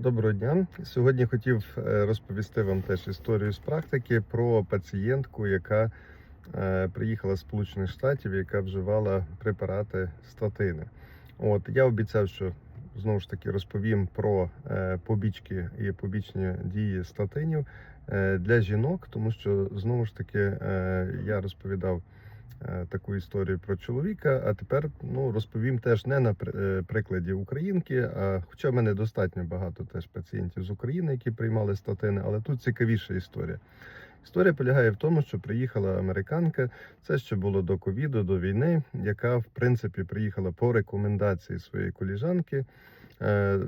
Доброго дня. Сьогодні хотів е, розповісти вам теж історію з практики про пацієнтку, яка е, приїхала з Сполучених Штатів, яка вживала препарати статини. От я обіцяв, що знову ж таки розповім про е, побічки і побічні дії статинів для жінок, тому що знову ж таки я розповідав. Е, Таку історію про чоловіка, а тепер ну розповім теж не на е, прикладі українки. А хоча в мене достатньо багато теж пацієнтів з України, які приймали статини, але тут цікавіша історія. Історія полягає в тому, що приїхала американка. Це ще було до ковіду, до війни, яка в принципі приїхала по рекомендації своєї коліжанки е,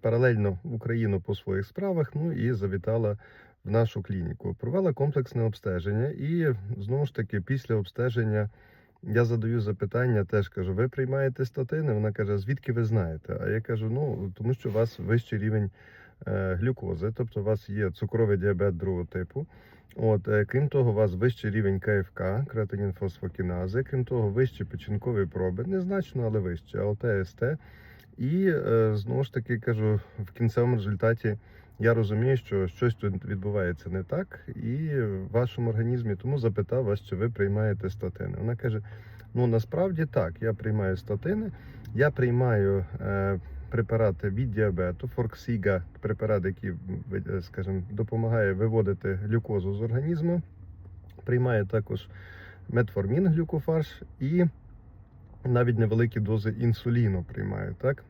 паралельно в Україну по своїх справах. Ну і завітала в нашу клініку. Провела комплексне обстеження, і знову ж таки, після обстеження я задаю запитання, теж кажу: ви приймаєте статини? Вона каже: звідки ви знаєте? А я кажу: ну тому що у вас вищий рівень е, глюкози, тобто у вас є цукровий діабет другого типу. От, е, крім того, у вас вищий рівень КФК, креатинін фосфокінази, крім того, вищі печінкові проби, незначно, але вищі, АЛТ, СТ. І е, знову ж таки кажу, в кінцевому результаті я розумію, що щось тут відбувається не так, і в вашому організмі тому запитав вас, чи ви приймаєте статини. Вона каже: ну насправді так, я приймаю статини, я приймаю е, препарати від діабету, Форксіга, препарат, який е, скажімо, допомагає виводити глюкозу з організму. Приймаю також метформін, глюкофарш і навіть невеликі дози інсуліну приймаю, так?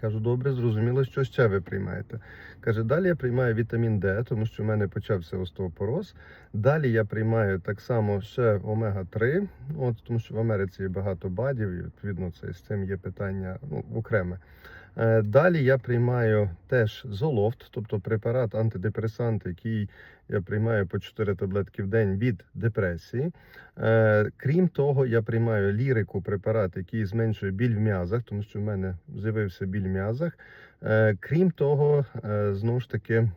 Кажу, добре, зрозуміло, що ще ви приймаєте. Каже, далі я приймаю вітамін Д, тому що в мене почався остеопороз. Далі я приймаю так само ще омега-3, от, тому що в Америці є багато бадів, і відповідно це з цим є питання ну, окреме. Е, Далі я приймаю теж золофт, тобто препарат антидепресант, який я приймаю по 4 таблетки в день від депресії. Е, Крім того, я приймаю лірику препарат, який зменшує біль в м'язах, тому що в мене з'явився біль в м'язах. Е, Крім того, знову ж таки,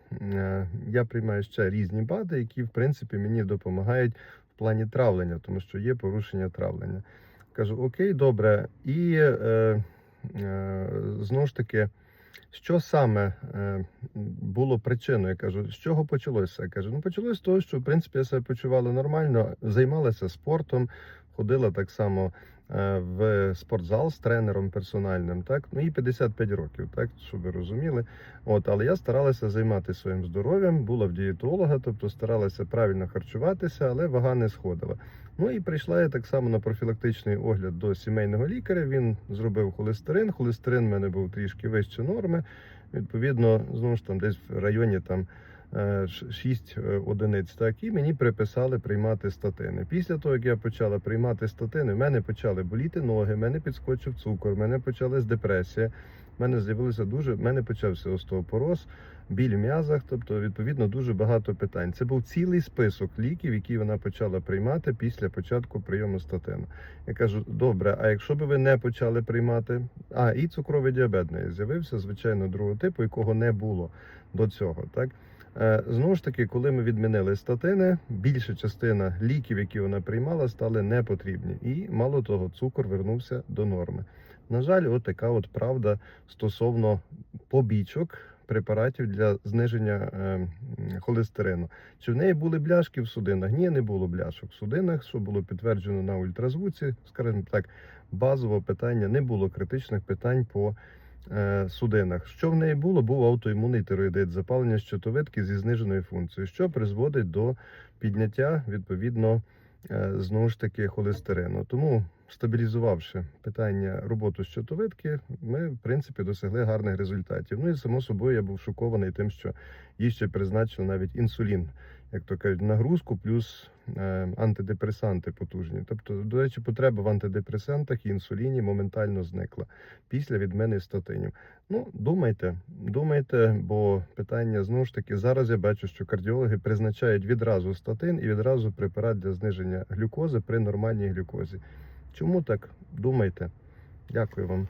я приймаю ще різні БАДи, які в принципі мені допомагають в плані травлення, тому що є порушення травлення. Кажу, окей, добре. І знову ж таки. Що саме е, було причиною? Я кажу, з чого почалося? Я кажу, ну почалося з того, що в принципі я себе почувала нормально, займалася спортом, ходила так само е, в спортзал з тренером персональним, так ну і 55 років, так щоб ви розуміли. От, але я старалася займатися своїм здоров'ям, була в дієтолога, тобто старалася правильно харчуватися, але вага не сходила. Ну і прийшла я так само на профілактичний огляд до сімейного лікаря. Він зробив холестерин. Холестерин в мене був трішки вище норми. Відповідно, знову ж там десь в районі там. 6 одиниць, так і мені приписали приймати статини. Після того, як я почала приймати статини, в мене почали боліти ноги, в мене підскочив цукор, в мене почалась депресія, в мене з'явилося дуже, в мене почався остеопороз, біль в м'язах, тобто, відповідно, дуже багато питань. Це був цілий список ліків, які вона почала приймати після початку прийому статину. Я кажу, добре, а якщо би ви не почали приймати, а і цукровий діабет в неї з'явився, звичайно, другого типу, якого не було до цього, так. Е, Знову ж таки, коли ми відмінили статини, більша частина ліків, які вона приймала, стали непотрібні. І мало того, цукор вернувся до норми. На жаль, от така от правда стосовно побічок препаратів для зниження е, холестерину. Чи в неї були бляшки в судинах? Ні, не було бляшок в судинах, що було підтверджено на ультразвуці. Скажімо так, базового питання не було критичних питань по судинах. Що в неї було? Був аутоімунний тироїдит, запалення щитовидки зі зниженою функцією, що призводить до підняття відповідно е, знову ж таки холестерину. Тому, стабілізувавши питання роботи щитовидки, ми в принципі досягли гарних результатів. Ну і само собою я був шокований тим, що їй ще призначили навіть інсулін, як то кажуть, нагрузку плюс е, антидепресанти потужні. Тобто, до речі, потреба в антидепресантах і інсуліні моментально зникла після відміни статинів. Ну, думайте, думайте, бо питання знову ж таки зараз я бачу, що кардіологи призначають відразу статин і відразу препарат для зниження глюкози при нормальній глюкозі. Чому так? Думайте. Дякую вам.